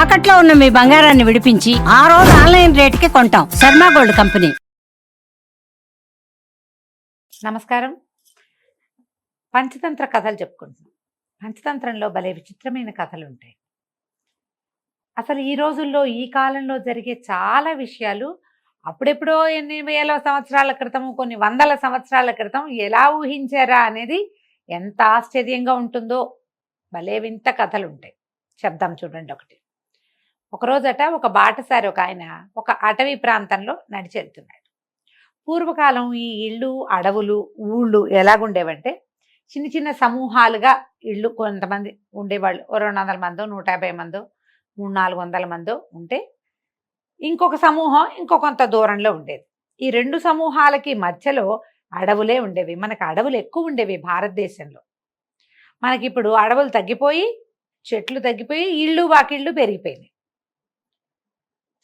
తాకట్లో ఉన్న మీ బంగారాన్ని విడిపించి ఆ రోజు ఆన్లైన్ రేటుకి కొంటాం. Sharma gold company. నమస్కారం. పంచతంత్ర కథలు చెప్పుకుంటున్నాం. పంచతంత్రంలో భలే విచిత్రమైన కథలు ఉంటాయి. అసలు ఈ రోజుల్లో ఈ కాలంలో జరిగే చాలా విషయాలు అప్పుడెప్పుడో ఎన్ని వేల సంవత్సరాల క్రితం కొన్ని వందల సంవత్సరాల క్రితం ఎలా ఊహించారా అనేది ఎంత ఆశ్చర్యంగా ఉంటుందో భలే వింత కథలు ఉంటాయి. శబ్దం చూడండి ఒకటి. ఒకరోజట ఒక బాటసారి ఒక ఆయన ఒక అటవీ ప్రాంతంలో నడిచెళ్తున్నాడు. పూర్వకాలం ఈ ఇళ్ళు అడవులు ఊళ్ళు ఎలాగుండేవంటే చిన్న చిన్న సమూహాలుగా ఇళ్ళు కొంతమంది ఉండేవాళ్ళు. రెండు వందల మందో నూట యాభై మందో మూడు నాలుగు వందల మందో ఉంటే ఇంకొక సమూహం ఇంకొకంత కొంత దూరంలో ఉండేది. ఈ రెండు సమూహాలకి మధ్యలో అడవులే ఉండేవి. మనకు అడవులు ఎక్కువ ఉండేవి భారతదేశంలో. మనకి ఇప్పుడు అడవులు తగ్గిపోయి చెట్లు తగ్గిపోయి ఇళ్ళు వాకిళ్ళు పెరిగిపోయినాయి.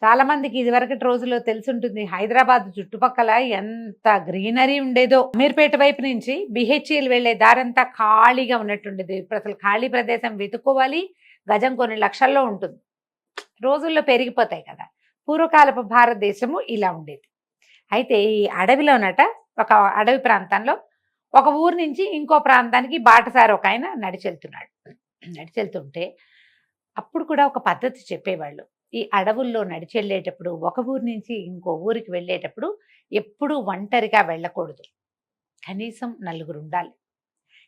చాలా మందికి ఇదివరకటి రోజుల్లో తెలుసుంటుంది. హైదరాబాద్ చుట్టుపక్కల ఎంత గ్రీనరీ ఉండేదో. అమీర్పేట వైపు నుంచి బిహెచ్ఎల్ వెళ్ళే దారంతా ఖాళీగా ఉన్నట్టుండేది. ఇప్పుడు అసలు ఖాళీ ప్రదేశం వెతుక్కోవాలి. గజం కొన్ని లక్షల్లో ఉంటుంది. రోజుల్లో పెరిగిపోతాయి కదా. పూర్వకాలపు భారతదేశము ఇలా ఉండేది. అయితే ఈ అడవిలోనట ఒక అడవి ప్రాంతంలో ఒక ఊరు నుంచి ఇంకో ప్రాంతానికి బాటసారి ఒక ఆయన నడిచెళ్తున్నాడు. నడిచెళ్తుంటే అప్పుడు కూడా ఒక పద్ధతి చెప్పేవాళ్ళు. ఈ అడవుల్లో నడిచెళ్ళేటప్పుడు ఒక ఊరు నుంచి ఇంకో ఊరికి వెళ్ళేటప్పుడు ఎప్పుడూ ఒంటరిగా వెళ్ళకూడదు. కనీసం నలుగురు ఉండాలి.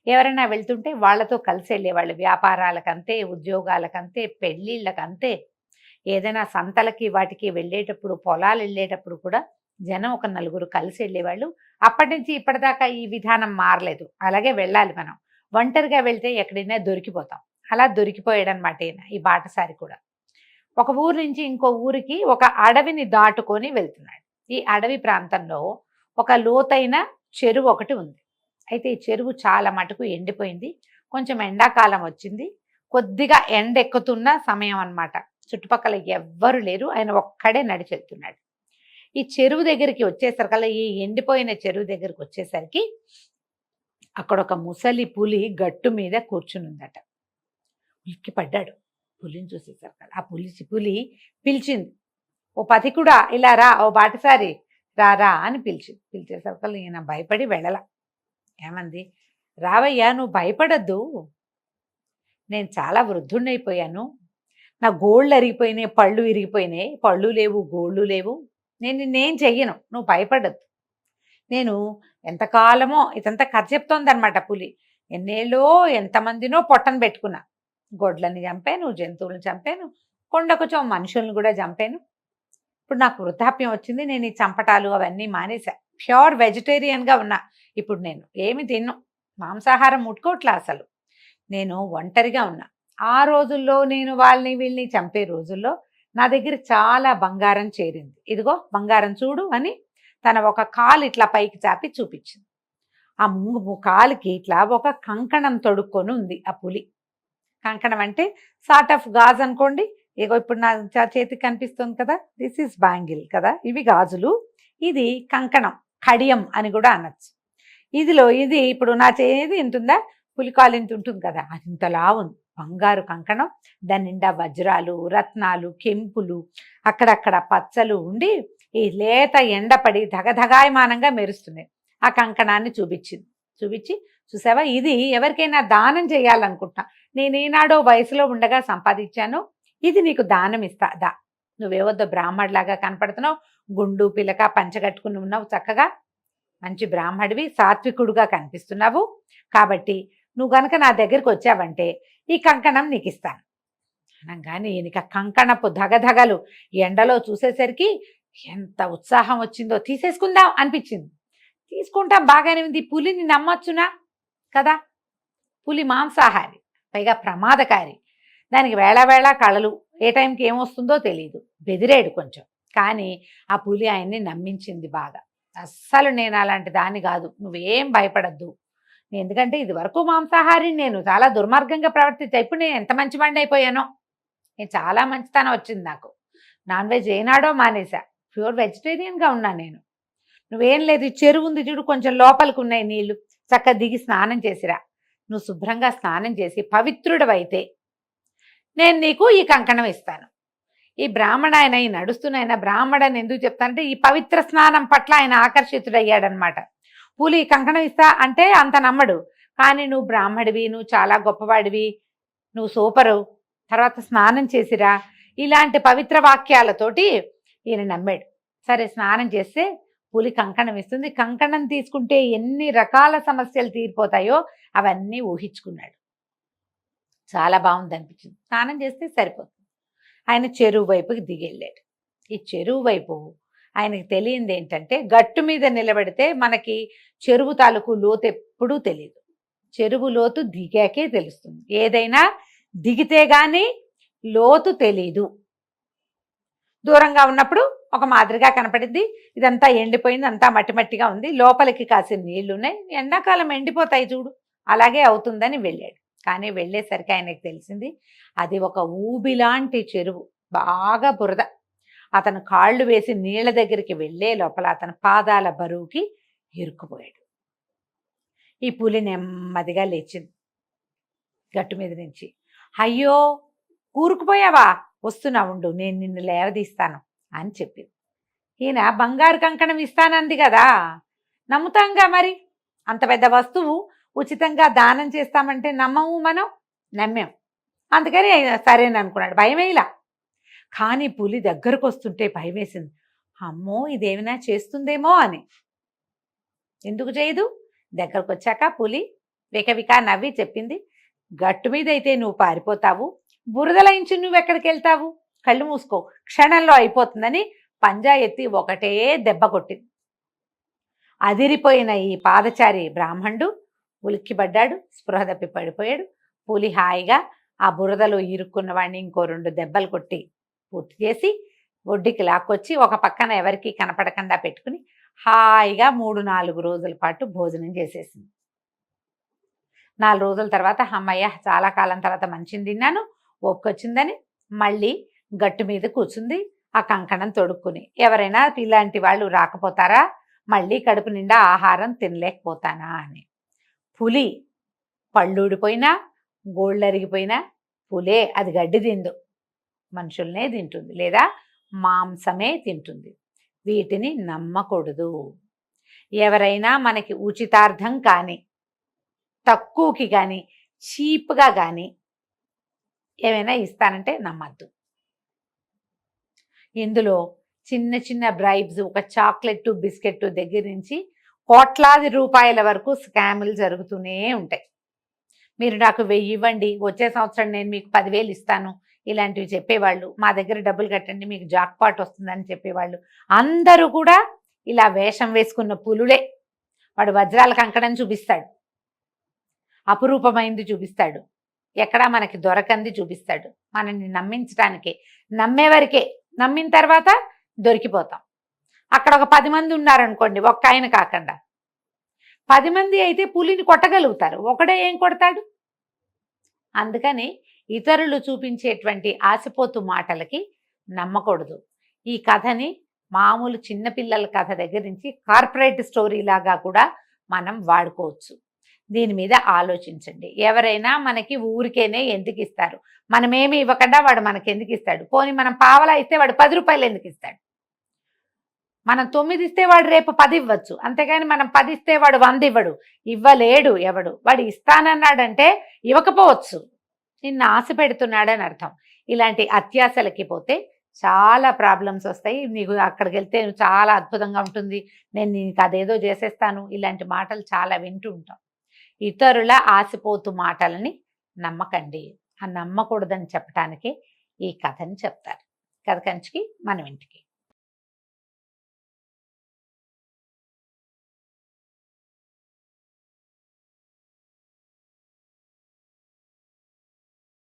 ఎవరైనా వెళ్తుంటే వాళ్ళతో కలిసి వెళ్ళేవాళ్ళు వ్యాపారాలకంతే ఉద్యోగాలకంతే పెళ్ళిళ్ళకంతే ఏదైనా సంతలకి వాటికి వెళ్ళేటప్పుడు పొలాలు వెళ్ళేటప్పుడు కూడా జనం ఒక నలుగురు కలిసి వెళ్ళేవాళ్ళు అప్పటి నుంచి ఇప్పటిదాకా ఈ విధానం మారలేదు. అలాగే వెళ్ళాలి మనం. ఒంటరిగా వెళ్తే ఎక్కడైనా దొరికిపోతాం. అలా దొరికిపోయాడనమాట ఈయన ఈ బాటసారి కూడా. ఒక ఊరు నుంచి ఇంకో ఊరికి ఒక అడవిని దాటుకొని వెళ్తున్నాడు. ఈ అడవి ప్రాంతంలో ఒక లోతైన చెరువు ఒకటి ఉంది. అయితే ఈ చెరువు చాలా మటుకు ఎండిపోయింది. కొంచెం ఎండాకాలం వచ్చింది. కొద్దిగా ఎండెక్కుతున్న సమయం అన్నమాట. చుట్టుపక్కల ఎవ్వరు లేరు. ఆయన ఒక్కడే నడిచి వెళ్తున్నాడు ఈ చెరువు దగ్గరికి వచ్చేసరికల్లా ఈ ఎండిపోయిన చెరువు దగ్గరికి వచ్చేసరికి అక్కడ ఒక ముసలి పులి గట్టు మీద కూర్చునుందట. ఉలిక్కి పడ్డాడు పులిని చూసేసరికి ఆ పులిచి పులి పిలిచింది. ఓ పథికుడా ఇలా రా ఓ బాటసారి రా రా అని పిలిచింది. పిలిచేసరికి ఈయన భయపడి వెళ్ళల. ఏమంది రావయ్యా నువ్వు భయపడద్దు. నేను చాలా వృద్ధుణ్ణైపోయాను. నా గోళ్ళు అరిగిపోయినాయి పళ్ళు విరిగిపోయినాయి. పళ్ళు లేవు గోళ్ళు లేవు. నేను నిన్నేం చెయ్యను నువ్వు భయపడద్దు. నేను ఎంతకాలమో ఇదంతా కథ చెప్తోంది అనమాట పులి. ఎన్నేళ్ళో ఎంతమందినో పొట్టను పెట్టుకున్నా. గొడ్లని చంపాను జంతువులను చంపాను కొండకు మనుషులను కూడా చంపాను. ఇప్పుడు నాకు వృద్ధాప్యం వచ్చింది నేను ఈ చంపటాలు అవన్నీ మానేసా. ప్యూర్ వెజిటేరియన్గా ఉన్నా. ఇప్పుడు నేను ఏమి తిన్ను. మాంసాహారం ముట్టుకోవట్లే అసలు. నేను ఒంటరిగా ఉన్నా. ఆ రోజుల్లో నేను వాళ్ళని వీళ్ళని చంపే రోజుల్లో నా దగ్గర చాలా బంగారం చేరింది. ఇదిగో బంగారం చూడు అని తన ఒక కాలు ఇట్లా పైకి చాపి చూపించింది. ఆ ముంగు కాలుకి ఇట్లా ఒక కంకణం తొడుక్కొని ఉంది ఆ పులి. కంకణం అంటే సార్ట్ ఆఫ్ గాజ్ అనుకోండి. ఇగో ఇప్పుడు నా చేతికి కనిపిస్తుంది కదా. దిస్ ఈస్ బ్యాంగిల్ కదా. ఇవి గాజులు. ఇది కంకణం కడియం అని కూడా అనొచ్చు. ఇదిలో ఇది ఇప్పుడు నా చేది ఉంటుందా? పులికాలు ఇంత ఉంటుంది కదా. అది ఉంది. బంగారు కంకణం. దాని నిండా వజ్రాలు రత్నాలు కెంపులు అక్కడక్కడ పచ్చలు ఉండి ఈ లేత ఎండపడి ధగధగాయమానంగా మెరుస్తున్నాయి. ఆ కంకణాన్ని చూపించింది. చూపించి చూసావా? ఇది ఎవరికైనా దానం చేయాలనుకుంటున్నా. నేను ఈనాడో వయసులో ఉండగా సంపాదించాను. ఇది నీకు దానం ఇస్తా. దా. నువ్వేవద్దో బ్రాహ్మడిలాగా కనపడుతున్నావు. గుండు పిలక పంచగట్టుకుని ఉన్నావు చక్కగా. మంచి బ్రాహ్మడివి సాత్వికుడుగా కనిపిస్తున్నావు. కాబట్టి నువ్వు గనక నా దగ్గరికి వచ్చావంటే ఈ కంకణం నీకు ఇస్తాను. అనగానే ఈయనక కంకణపు ధగధగలు ఎండలో చూసేసరికి ఎంత ఉత్సాహం వచ్చిందో తీసేసుకుందాం అనిపించింది. తీసుకుంటాం బాగానే ఉంది. పులిని నమ్మొచ్చునా? కదా? పులి మాంసాహారి. పైగా ప్రమాదకారి. దానికి వేళ వేళ కళలు ఏ టైంకి ఏమొస్తుందో తెలియదు బెదిరాడు కొంచెం. కానీ ఆ పులి ఆయన్ని నమ్మించింది బాగా. అస్సలు నేను అలాంటి దాన్ని కాదు. నువ్వేం భయపడద్దు. ఎందుకంటే ఇది వరకు మాంసాహారిని నేను చాలా దుర్మార్గంగా ప్రవర్తించా ఇప్పుడు నేను ఎంత మంచి వాడిని అయిపోయానో. నేను చాలా మంచితనం వచ్చింది నాకు. నాన్ వెజ్ ఏనాడో మానేసా ప్యూర్ వెజిటేరియన్గా ఉన్నా నేను. నువ్వేం లేదు చెరువు ఉంది చూడు కొంచెం లోపలికి ఉన్నాయి నీళ్ళు. చక్కగా దిగి స్నానం చేసిరా. నువ్వు శుభ్రంగా స్నానం చేసి పవిత్రుడవైతే నేను నీకు ఈ కంకణం ఇస్తాను. ఈ బ్రాహ్మణ ఆయన ఈ నడుస్తున్న బ్రాహ్మణని ఎందుకు చెప్తానంటే ఈ పవిత్ర స్నానం పట్ల ఆయన ఆకర్షితుడయ్యాడనమాట పూలి కంకణం ఇస్తా అంటే అంత నమ్మడు. కానీ నువ్వు బ్రాహ్మడివి నువ్వు చాలా గొప్పవాడివి నువ్వు సూపరు. తర్వాత స్నానం చేసిరా. ఇలాంటి పవిత్ర వాక్యాలతోటి ఈయన నమ్మాడు. సరే స్నానం చేస్తే పులి కంకణం ఇస్తుంది. కంకణం తీసుకుంటే ఎన్ని రకాల సమస్యలు తీరిపోతాయో అవన్నీ ఊహించుకున్నాడు. చాలా బాగుంది అనిపించింది. స్నానం చేస్తే సరిపోతుంది. ఆయన చెరువు వైపుకి దిగెళ్ళాడు. ఈ చెరువు వైపు ఆయనకి తెలియంది ఏంటంటే గట్టు మీద నిలబడితే మనకి చెరువు తాలూకు లోతు ఎప్పుడూ తెలియదు చెరువు లోతు దిగాకే తెలుస్తుంది. ఏదైనా దిగితే గాని లోతు తెలీదు. దూరంగా ఉన్నప్పుడు ఒక మాదిరిగా కనపడింది. ఇదంతా ఎండిపోయింది అంతా మట్టి మట్టిగా ఉంది. లోపలికి కాసిన నీళ్ళు ఉన్నాయి ఎండాకాలం ఎండిపోతాయి చూడు. అలాగే అవుతుందని వెళ్ళాడు. కానీ వెళ్ళేసరికి ఆయనకు తెలిసింది అది ఒక ఊబిలాంటి చెరువు. బాగా బురద. అతను కాళ్ళు వేసి నీళ్ళ దగ్గరికి వెళ్ళే లోపల అతని పాదాల బరువుకి ఇరుక్కుపోయాడు. ఈ పులి నెమ్మదిగా లేచింది గట్టు మీద నుంచి. అయ్యో! కూరుకుపోయావా వస్తున్నా ఉండు. నేను నిన్ను లేవదీస్తాను. అని చెప్పింది. ఈయన బంగారు కంకణం ఇస్తానంది కదా నమ్ముతాంగా మరి? అంత పెద్ద వస్తువు ఉచితంగా దానం చేస్తామంటే నమ్మము మనం? నమ్మాం. అందుకని సరేననుకున్నాడు భయమేలా కానీ పులి దగ్గరకు వస్తుంటే భయం వేసింది అమ్మో ఇదేమైనా చేస్తుందేమో అని. ఎందుకు చేయదు? దగ్గరకు వచ్చాక పులి వికవిక నవ్వి చెప్పింది. గట్టు మీద అయితే నువ్వు పారిపోతావు. బురదలయించి నువ్వు ఎక్కడికి వెళ్తావు కళ్ళు మూసుకో. క్షణంలో అయిపోతుందని పంజా ఎత్తి ఒకటే దెబ్బ కొట్టింది. అదిరిపోయిన ఈ పాదచారి బ్రాహ్మణుడు ఉలిక్కిపడ్డాడు స్పృహ తప్పి పడిపోయాడు. పులి హాయిగా ఆ బురదలో ఇరుక్కున్న వాడిని ఇంకో రెండు దెబ్బలు కొట్టి పూర్తి చేసి ఒడ్డుకి లాక్కొచ్చి ఒక పక్కన ఎవరికి కనపడకుండా పెట్టుకుని హాయిగా మూడు నాలుగు రోజుల పాటు భోజనం చేసేసింది. నాలుగు రోజుల తర్వాత అమ్మయ్య చాలా కాలం తర్వాత మంచిని తిన్నాను ఒక్కొచ్చిందని మళ్ళీ గట్టు మీద కూర్చుంది ఆ కంకణం తొడుక్కుని. ఎవరైనా ఇలాంటి వాళ్ళు రాకపోతారా? మళ్ళీ కడుపు నిండా ఆహారం తినలేకపోతానా అని. పులి పళ్ళూడిపోయినా గోళ్ళరిగిపోయినా పులే అది గడ్డి తిందు. మనుషుల్నే తింటుంది లేదా మాంసమే తింటుంది. వీటిని నమ్మకూడదు. ఎవరైనా మనకి ఉచితార్థం కానీ తక్కువకి కానీ చీప్గా కానీ ఏమైనా ఇస్తానంటే నమ్మద్దు. ఇందులో చిన్న చిన్న బ్రైబ్స్ ఒక చాక్లెట్ బిస్కెట్ దగ్గర నుంచి కోట్లాది రూపాయల వరకు స్కాములు జరుగుతూనే ఉంటాయి. మీరు నాకు వెయ్యి ఇవ్వండి వచ్చే సంవత్సరం నేను మీకు పదివేలు ఇస్తాను ఇలాంటివి చెప్పేవాళ్ళు. మా దగ్గర డబ్బులు కట్టండి మీకు జాక్పాట్ వస్తుందని చెప్పేవాళ్ళు. అందరూ కూడా ఇలా వేషం వేసుకున్న పులులే వాడు వజ్రాల కంకణం చూపిస్తాడు. అపురూపమైంది చూపిస్తాడు. ఎక్కడా మనకి దొరకంది చూపిస్తాడు. మనల్ని నమ్మించడానికే నమ్మేవరకే. నమ్మిన తర్వాత దొరికిపోతాం. అక్కడ ఒక పది మంది ఉన్నారనుకోండి ఒక్క ఆయన కాకుండా. పది మంది అయితే పులిని కొట్టగలుగుతారు. ఒకడే ఏం కొడతాడు? అందుకని ఇతరులు చూపించేటువంటి ఆశపోతు మాటలకి నమ్మకూడదు. ఈ కథని మామూలు చిన్నపిల్లల కథ దగ్గర నుంచి కార్పొరేట్ స్టోరీ లాగా కూడా మనం వాడుకోవచ్చు. దీని మీద ఆలోచించండి. ఎవరైనా మనకి ఊరికేనే ఎందుకు ఇస్తారు? మనమేమి ఇవ్వకుండా వాడు మనకి ఎందుకు ఇస్తాడు పోనీ మనం పావలా ఇస్తే వాడు పది రూపాయలు ఎందుకు ఇస్తాడు మనం తొమ్మిది ఇస్తే వాడు రేపు పది ఇవ్వచ్చు. అంతేగాని మనం పది ఇస్తే వాడు వంద ఇవ్వడు. ఇవ్వలేడు ఎవడు. వాడు ఇస్తానన్నాడంటే ఇవ్వకపోవచ్చు. నిన్ను ఆశ పెడుతున్నాడని అర్థం. ఇలాంటి అత్యాశలకి పోతే చాలా ప్రాబ్లమ్స్ వస్తాయి. నీకు అక్కడికి వెళ్తే చాలా అద్భుతంగా ఉంటుంది. నేను నీకు అదేదో చేసేస్తాను. ఇలాంటి మాటలు చాలా వింటూ ఉంటాం. ఇతరుల ఆసిపోతు మాటలని నమ్మకండి. ఆ నమ్మకూడదని చెప్పటానికి ఈ కథని చెప్తారు. కథ కంచికి మనం ఇంటికి